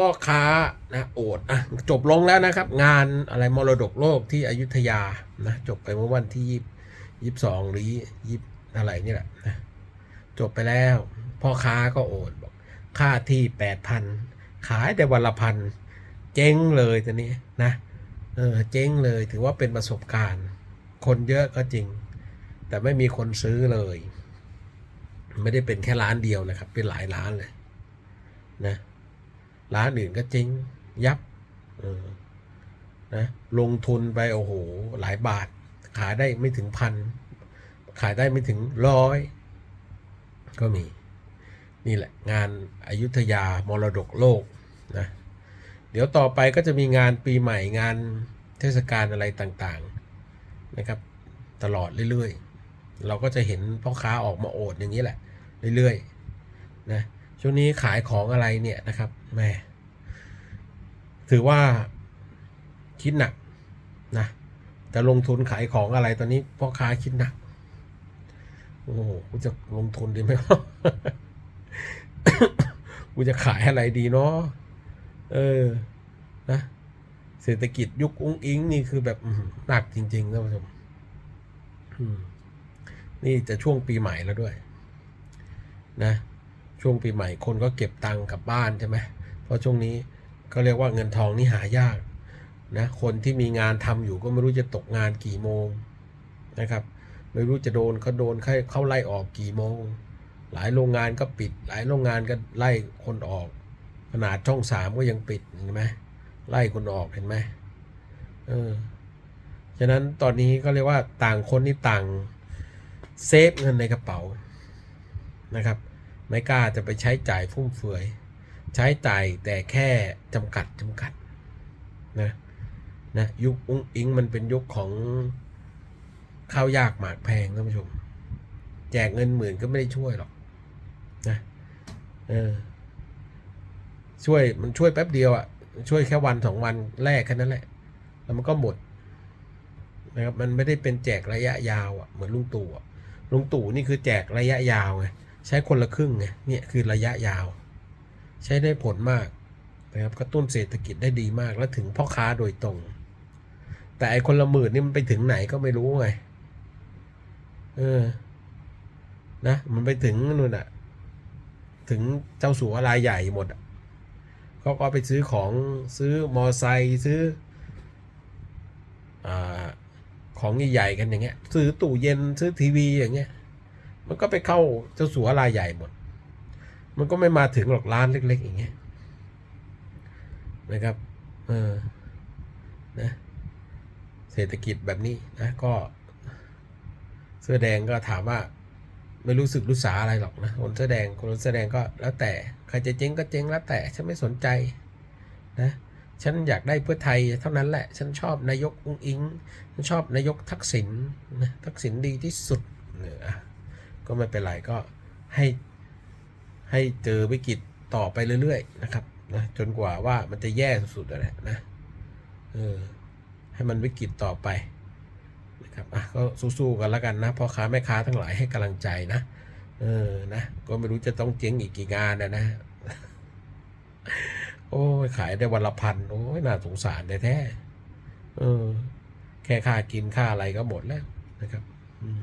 พ่อค้านะโอดอะจบลงแล้วนะครับ งานอะไรมรดกโลกที่อยุธยานะจบไปเมื่อวันที่ยี่สิบสองหรือยี่อะไรนี่แหละนะจบไปแล้ว พ่อค้าก็โอดบอกค่าที่แปดพันขายแต่วันละพันเจ๊งเลยตอนนี้นะเออเจ๊งเลยถือว่าเป็นประสบการณ์ คนเยอะก็จริง แต่ไม่มีคนซื้อเลย ไม่ได้เป็นแค่ร้านเดียวนะครับ เป็นหลายร้านเลยนะ ร้านอื่นก็จริงยับออนะลงทุนไปโอ้โหหลายบาท ขายได้ไม่ถึงพัน ขายได้ไม่ถึงร้อยก็มี นี่แหละงานอายุทยามรดกโลกนะเดี๋ยวต่อไปก็จะมีงานปีใหม่งานเทศกาลอะไรต่างๆนะครับ ตลอดเรื่อยๆ เราก็จะเห็นพ่อค้าออกมาโอดอย่างนี้แหละ เรื่อยๆนะ ช่วงนี้ขายของอะไรเนี่ยนะครับแม่ถือว่าคิดหนักนะจะลงทุนขายของอะไรตอนนี้พ่อค้าคิดหนัก โอ้โหกูจะลงทุนดีไหมวะกูจะขายอะไรดีเนาะเออนะเศรษฐกิจยุคอุ้งอิงนี่คือแบบหนักจริงๆท่านผู้ชมนี่จะช่วงปีใหม่แล้วด้วย นะ ช่วงปีใหม่คนก็เก็บตังค์กลับบ้านใช่ไหมเพราะช่วงนี้ก็เรียกว่าเงินทองนี่หายากนะคนที่มีงานทำอยู่ก็ไม่รู้จะตกงานกี่โมงนะครับไม่รู้จะโดนเขาโดนเขาเขาไล่ออกกี่โมง หลายโรงงานก็ปิด หลายโรงงานก็ไล่คนออก ขนาดช่องสามก็ยังปิดเห็นไหมไล่คนออกเห็นไหมเออฉะนั้นตอนนี้ก็เรียกว่าต่างคนนี่ต่างเซฟเงินในกระเป๋านะครับ ไม่กล้าจะไปใช้จ่ายฟุ่มเฟือย ใช้จ่ายแต่แค่จำกัดจำกัดนะนะยุคอุ้งอิงมันเป็นยุคของข้าวยากหมากแพงท่านผู้ชม แจกเงินหมื่นก็ไม่ได้ช่วยหรอกนะเออช่วยมันช่วยแป๊บเดียวอะ่ะช่วยแค่วันสองวันแรกแค่นั้นแหละ แล้วมันก็หมดนะครับมันไม่ได้เป็นแจกระยะยาวอะ่ะเหมือนลุงตู่อะลุงตู่นี่คือแจกระยะยาวไง ใช้คนละครึ่งไงเนี่ยคือระยะยาว ใช้ได้ผลมากนะครับกระตุ้นเศรษฐกิจได้ดีมากแล้วถึงพ่อค้าโดยตรง แต่ไอคนละหมื่นนี่มันไปถึงไหนก็ไม่รู้ไงเออนะมันไปถึงนู่นอะถึงเจ้าสัวรายใหญ่หมดเขาก็ไปซื้อของซื้อมอไซค์ซื้ออของใหญ่ๆกันอย่างเงี้ย ซื้อตู้เย็นซื้อทีวีอย่างเงี้ย มันก็ไปเข้าเจ้าสัวรายใหญ่หมด มันก็ไม่มาถึงหรอกร้านเล็ก ๆ อย่างเงี้ยนะครับเออนะเศรษฐกิจแบบนี้นะ ก็เสื้อแดงก็ถามว่า ไม่รู้สึกรู้สาอะไรหรอกนะคนเสื้อแดงคนเสื้อแดงก็แล้วแต่ใครจะเจ๊งก็เจ๊งแล้วแต่ ฉันไม่สนใจนะฉันอยากได้เพื่อไทยเท่านั้นแหละ ฉันชอบนายกอุ้งอิง ฉันชอบนายกทักษิณนะทักษิณดีที่สุดเนี่ยอะ ก็ไม่เป็นไรก็ให้ให้เจอวิกฤตต่อไปเรื่อยๆนะครับนะจนกว่าว่ามันจะแย่สุดๆแหละนะเออให้มันวิกฤตต่อไปนะครับอะก็สู้ๆกันแล้วกันนะพ่อค้าแม่ค้าทั้งหลายให้กำลังใจนะเออนะก็ไม่รู้จะต้องเจ๊งอีกกี่งานนะนะโอ้ยขายได้วันละพันโอ้ยน่าสงสารแท้ๆเออ แค่ค่ากินค่าอะไรก็หมดแล้วนะครับ อืม